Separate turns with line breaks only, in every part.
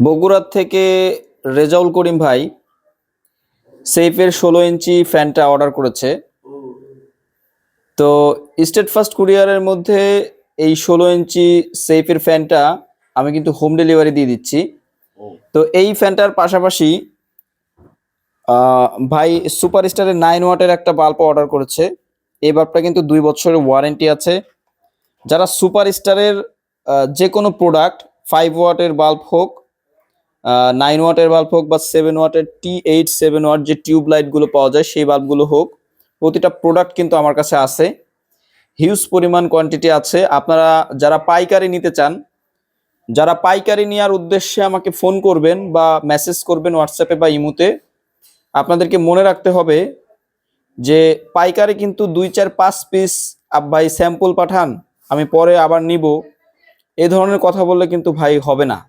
বগুড়ার থেকে রেজাউল করিম ভাই সেইফের ষোলো ইঞ্চি ফ্যানটা অর্ডার করেছে। তো স্টেট ফার্স্ট কুরিয়ারের মধ্যে এই ষোলো ইঞ্চি সেইফের ফ্যানটা আমি কিন্তু হোম ডেলিভারি দিয়ে দিচ্ছি। তো এই ফ্যানটার পাশাপাশি ভাই সুপার স্টারের নাইন ওয়াটের একটা বাল্ব অর্ডার করেছে। এই বাল্বটা কিন্তু দুই বছরের ওয়ারেন্টি আছে। যারা সুপার স্টারের যে কোনো প্রোডাক্ট ফাইভ ওয়াটের বাল্ব হোক নাইন ওয়াটের বাল্ব হোক বা সেভেন ওয়াটের টি এইট সেভেন ওয়াট যে টিউব লাইটগুলো পাওয়া যায় সেই বাল্বগুলো হোক, প্রতিটা প্রোডাক্ট কিন্তু আমার কাছে আছে। হিউজ পরিমাণ কোয়ান্টিটি আছে। আপনারা যারা পাইকারি নিতে চান, যারা পাইকারি নেওয়ার উদ্দেশ্যে আমাকে ফোন করবেন বা মেসেজ করবেন হোয়াটসঅ্যাপে বা ইমুতে, আপনাদেরকে মনে রাখতে হবে যে পাইকারি কিন্তু দুই চার পাঁচ পিস ভাই স্যাম্পল পাঠান, আমি পরে আবার নিব। এই ধরনের কথা বললে কিন্তু ভাই হবে না।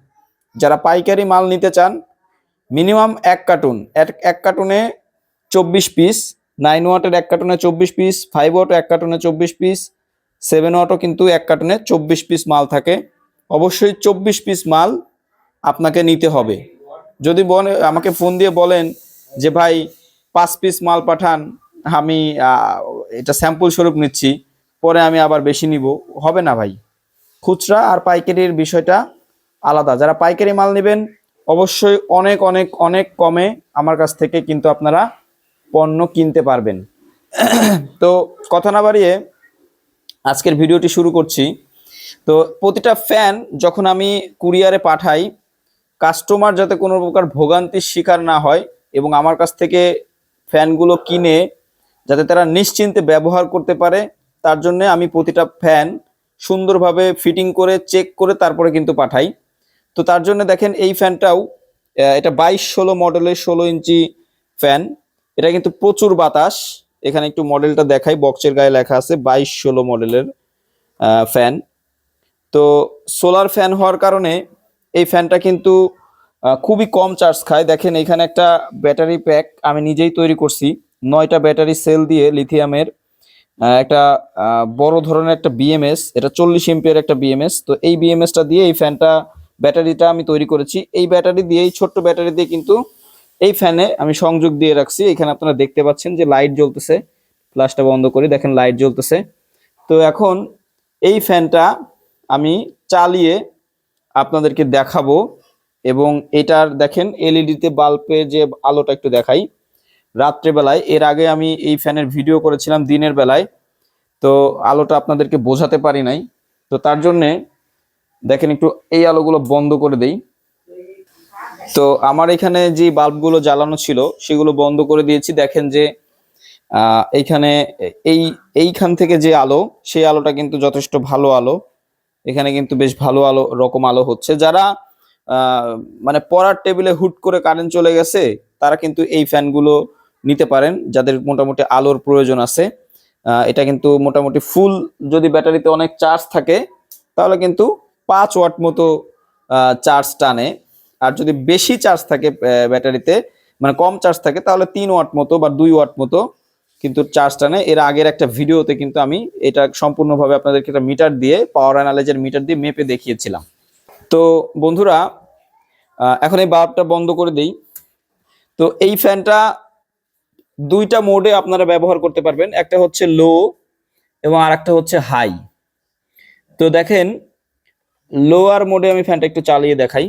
যারা পাইকারি মাল নিতে চান, মিনিমাম এক কার্টুন, এক- এক কার্টুনে চব্বিশ পিস, নাইন ওয়াটের এক কার্টুনে চব্বিশ পিস, ফাইভ ওয়াট এক কার্টুনে চব্বিশ পিস, সেভেন ওয়াটও কিন্তু এক কার্টুনে চব্বিশ পিস মাল থাকে। অবশ্যই চব্বিশ পিস মাল আপনাকে নিতে হবে। যদি বলে, আমাকে ফোন দিয়ে বলেন যে, ভাই, পাঁচ পিস মাল পাঠান, আমি এটা স্যাম্পল স্বরূপ নিচ্ছি, পরে আমি আবার বেশি নিব। হবে না ভাই। খুচরা আর পাইকারির বিষয়টা আলাদা। যারা পাইকারি মাল নেবেন, অবশ্যই অনেক অনেক অনেক কমে আমার কাছ থেকে কিন্তু আপনারা পণ্য কিনতে পারবেন। তো কথা না বাড়িয়ে আজকের ভিডিওটি শুরু করছি। তো প্রতিটা ফ্যান যখন আমি কুরিয়ারে পাঠাই কাস্টমার যাতে কোনো প্রকার ভোগান্তির শিকার না হয় এবং আমার কাছ থেকে ফ্যানগুলো কিনে, যাতে তারা নিশ্চিন্তে ব্যবহার করতে পারে, তার জন্য আমি প্রতিটা ফ্যান সুন্দরভাবে ফিটিং করে চেক করে তারপরে কিন্তু পাঠাই। তো তার জন্য দেখেন এই ফ্যানটাও এটা বাইশ ষোলো মডেলের ষোলো ইঞ্চি ফ্যান। এটা কিন্তু প্রচুর বাতাস। এখানে একটু মডেলটা দেখাই, বক্সের গায়ে লেখা আছে বাইশ ষোলো মডেলের ফ্যান। তো সোলার ফ্যান হওয়ার কারণে এই ফ্যানটা কিন্তু খুবই কম চার্জ খায়। দেখেন এখানে একটা ব্যাটারি প্যাক আমি নিজেই তৈরি করছি। নয়টা ব্যাটারি সেল দিয়ে লিথিয়ামের একটা বড় ধরনের একটা বিএমএস এটা চল্লিশ এমপিয়ার একটা বিএমএস তো এই বিএমএসটা দিয়ে এই ফ্যানটা ব্যাটারিটা আমি তৈরি করেছি। এই ব্যাটারি দিয়ে এই ছোট্ট ব্যাটারি দিয়ে কিন্তু এই ফ্যানে আমি সংযোগ দিয়ে রাখছি। এখানে আপনারা দেখতে পাচ্ছেন যে লাইট জ্বলতেছে। ফ্ল্যাশটা বন্ধ করি, দেখেন লাইট জ্বলতেছে। তো এখন এই ফ্যানটা আমি চালিয়ে আপনাদেরকে দেখাবো এবং এটার দেখেন এলইডিতে বাল্বে যে আলোটা একটু দেখাই। রাত্রেবেলায়। এর আগে আমি এই ফ্যানের ভিডিও করেছিলাম দিনের বেলায়। তো আলোটা আপনাদেরকে বোঝাতে পারি নাই। তো তার জন্যে দেখেন একটু এই আলোগুলো বন্ধ করে দেই। তো আমার এখানে যে বাল্বগুলো জ্বালানো ছিল, সেগুলো বন্ধ করে দিয়েছি। দেখেন যে এইখানে এই, এইখান থেকে যে আলো, সেই আলোটা কিন্তু যথেষ্ট ভালো আলো। এখানে কিন্তু বেশ ভালো আলো, রকম আলো হচ্ছে। যারা মানে পড়ার টেবিলে হুট করে কারেন্ট চলে গেছে, তারা কিন্তু এই ফ্যানগুলো নিতে পারেন, যাদের মোটামুটি আলোর প্রয়োজন আছে। এটা কিন্তু মোটামুটি ফুল যদি ব্যাটারিতে অনেক চার্জ থাকে, তাহলে কিন্তু পাঁচ ওয়াট মতো চার্জ টানে। আর যদি বেশি চার্জ থাকে ব্যাটারিতে মানে কম চার্জ থাকে, তাহলে তিন ওয়াট মতো বা দুই ওয়াট মতো কিন্তু চার্জ টানে। এর আগের একটা ভিডিওতে কিন্তু আমি এটা সম্পূর্ণভাবে আপনাদেরকে একটা মিটার দিয়ে পাওয়ার অ্যানালাইজার মিটার দিয়ে মেপে দেখিয়েছিলাম। তো বন্ধুরা এখন এই বাল্বটা বন্ধ করে দেই। তো এই ফ্যানটা দুইটা মোডে আপনারা ব্যবহার করতে পারবেন। একটা হচ্ছে লো এবং আরেকটা হচ্ছে হাই তো দেখেন লোয়ার মোডে আমি ফ্যানটা একটু চালিয়ে দেখাই।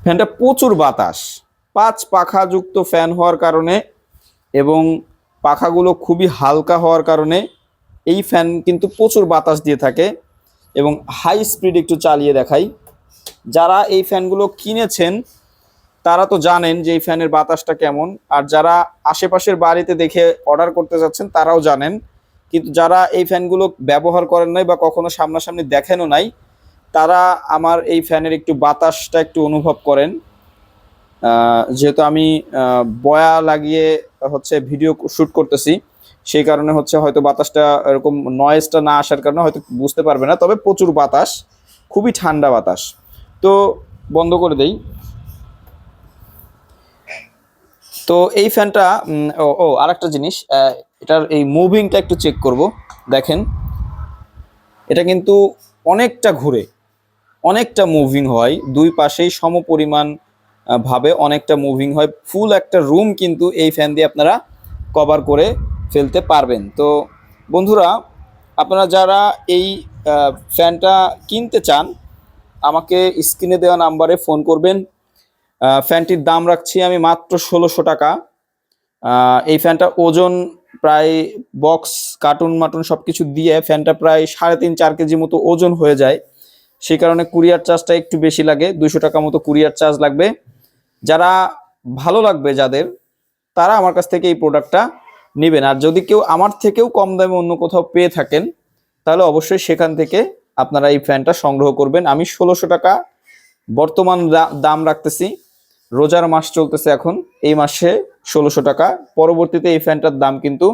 ফ্যানটা প্রচুর বাতাস। পাঁচ পাখাযুক্ত ফ্যান হওয়ার কারণে এবং পাখাগুলো খুবই হালকা হওয়ার কারণে এই ফ্যান কিন্তু প্রচুর বাতাস দিয়ে থাকে এবং হাই স্পিড একটু চালিয়ে দেখাই। যারা এই ফ্যানগুলো কিনেছেন তারা তো জানেন যে এই ফ্যানের বাতাসটা কেমন। আর যারা আশেপাশের বাড়িতে দেখে অর্ডার করতে যাচ্ছেন, তারাও জানেন। কিন্তু যারা এই ফ্যানগুলো ব্যবহার করেন নাই বা কখনো সামনাসামনি দেখেনও নাই, তারা আমার এই ফ্যানের একটু বাতাসটা একটু অনুভব করেন। যেহেতু আমি বয়া লাগিয়ে হচ্ছে ভিডিও শুট করতেছি, সেই কারণে হচ্ছে হয়তো বাতাসটা এরকম নয়েজটা না আসার কারণে হয়তো বুঝতে পারবে না। তবে প্রচুর বাতাস, খুবই ঠান্ডা বাতাস। তো বন্ধ করে দেই। তো এই ফ্যানটা ও ও, আরেকটা জিনিস এটার এই মুভিংটা একটু চেক করব, দেখেন। এটা কিন্তু অনেকটা ঘুরে, অনেকটা মুভিং হয়, দুই পাশেই সম পরিমাণ ভাবে অনেকটা মুভিং হয় ফুল একটা রুম কিন্তু এই ফ্যান দিয়ে আপনারা কভার করে ফেলতে পারবেন। তো বন্ধুরা, আপনারা যারা এই ফ্যানটা কিনতে চান, আমাকে স্ক্রিনে দেওয়া নাম্বারে ফোন করবেন। ফ্যানটির দাম রাখছি আমি মাত্র ষোলোশো টাকা। এই ফ্যানটা ওজন প্রায় বক্স, কার্টুন মাটুন সব কিছু দিয়ে ফ্যানটা প্রায় সাড়ে তিন, চার কেজি মতো ওজন হয়ে যায়। সেই কারণে কুরিয়ার চার্জটা একটু বেশি লাগে দুশো টাকা মতো কুরিয়ার চার্জ লাগবে। যারা ভালো লাগবে যাদের, তারা আমার কাছ থেকে এই প্রোডাক্টটা নেবেন। আর যদি কেউ আমার থেকেও কম দামে অন্য কোথাও পেয়ে থাকেন, তাহলে অবশ্যই সেখান থেকে আপনারা এই ফ্যানটা সংগ্রহ করবেন। আমি ষোলোশো টাকা বর্তমান দাম রাখতেছি। রোজার মাস চলতেছে এখন। এই মাসে ষোলোশো টাকা। পরবর্তীতে এই ফ্যানটার দাম কিন্তু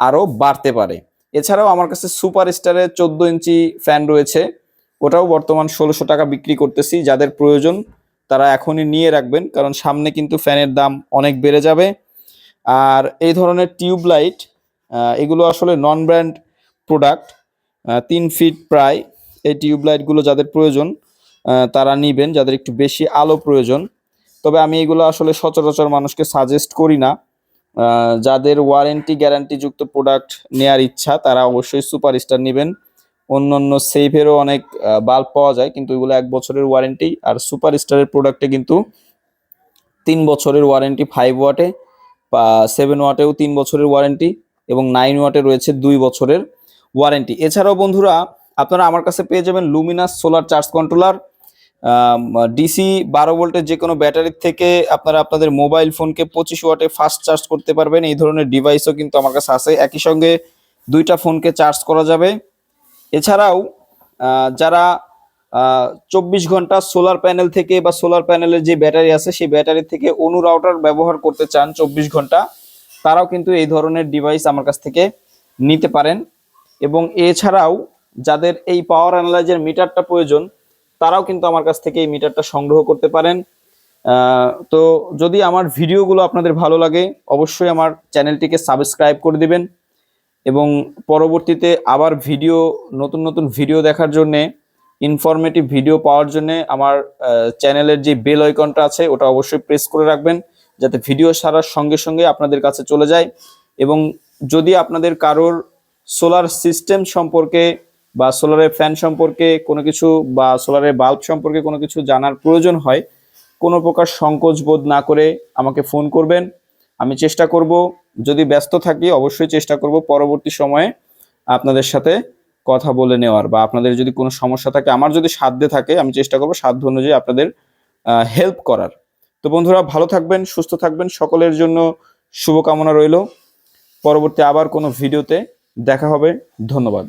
আরও বাড়তে পারে। এছাড়াও আমার কাছে সুপার স্টারের চোদ্দ ইঞ্চি ফ্যান রয়েছে। ওটাও বর্তমান ষোলোশো টাকা বিক্রি করতেছি। যাদের প্রয়োজন তারা এখনই নিয়ে রাখবেন, কারণ সামনে কিন্তু ফ্যানের দাম অনেক বেড়ে যাবে। আর এই ধরনের টিউব লাইট এগুলো আসলে নন ব্র্যান্ড প্রোডাক্ট তিন ফিট প্রায়। এই টিউব লাইটগুলো যাদের প্রয়োজন তারা নিবেন। যাদের একটু বেশি আলো প্রয়োজন তবে আমি এগুলো আসলে সচরাচর মানুষকে সাজেস্ট করি না। যাদের ওয়ারেন্টি গ্যারান্টি যুক্ত প্রোডাক্ট নেয়ার ইচ্ছা, তারা অবশ্যই সুপার স্টার নেবেন। অন্য অন্য সেফেরও অনেক বাল্ব পাওয়া যায়, কিন্তু এগুলো এক বছরের ওয়ারেন্টি আর সুপার স্টারের প্রোডাক্টে কিন্তু তিন বছরের ওয়ারেন্টি ফাইভ ওয়াটে বা সেভেন ওয়াটেও তিন বছরের ওয়ারেন্টি এবং নাইন ওয়াটে রয়েছে দুই বছরের ওয়ারেন্টি এছাড়াও বন্ধুরা, আপনারা আমার কাছে পেয়ে যাবেন Luminous solar charge controller DC বারো ভোল্টের যে কোনো ব্যাটারির থেকে আপনারা আপনাদের মোবাইল ফোনকে পঁচিশ ওয়াটে ফাস্ট চার্জ করতে পারবেন। এই ধরনের ডিভাইসও কিন্তু আমার কাছে আছে। একই সঙ্গে দুইটা ফোনকে চার্জ করা যাবে। এছাড়াও যারা চব্বিশ ঘণ্টা সোলার প্যানেল থেকে বা সোলার প্যানেলের যে ব্যাটারি আছে, সেই ব্যাটারি থেকে অনু রাউটার ব্যবহার করতে চান চব্বিশ ঘণ্টা, তারাও কিন্তু এই ধরনের ডিভাইস আমার কাছ থেকে নিতে পারেন। এবং এছাড়াও, যাদের এই পাওয়ার অ্যানালাইজার মিটারটা প্রয়োজন তারাও কিন্তু আমার কাছ থেকে এই মিটারটা সংগ্রহ করতে পারেন। তো যদি আমার ভিডিওগুলো আপনাদের ভালো লাগে, অবশ্যই আমার চ্যানেলটিকে সাবস্ক্রাইব করে দিবেন এবং পরবর্তীতে আবার ভিডিও, নতুন নতুন ভিডিও দেখার জন্যে ইনফরমেটিভ ভিডিও পাওয়ার জন্য আমার চ্যানেলের যে বেল আইকনটা আছে, ওটা অবশ্যই প্রেস করে রাখবেন যাতে ভিডিও সারার সঙ্গে সঙ্গে আপনাদের কাছে চলে যায়। এবং যদি আপনাদের কারোর সোলার সিস্টেম সম্পর্কে বা সোলারের ফ্যান সম্পর্কে কোনো কিছু বা সোলারের বাল্ব সম্পর্কে কোনো কিছু জানার প্রয়োজন হয়, কোনো প্রকার সংকোচ বোধ না করে আমাকে ফোন করবেন। আমি চেষ্টা করব, যদি ব্যস্ত থাকি অবশ্যই চেষ্টা করব পরবর্তী সময়ে আপনাদের সাথে কথা বলে নেওয়ার বা আপনাদের যদি কোনো সমস্যা থাকে, আমার যদি সাধ্যে থাকে, আমি চেষ্টা করব সাধ্য অনুযায়ী আপনাদের হেল্প করার। তো বন্ধুরা, ভালো থাকবেন, সুস্থ থাকবেন, সকলের জন্য শুভকামনা রইল। পরবর্তী আবার কোনো ভিডিওতে দেখা হবে। ধন্যবাদ।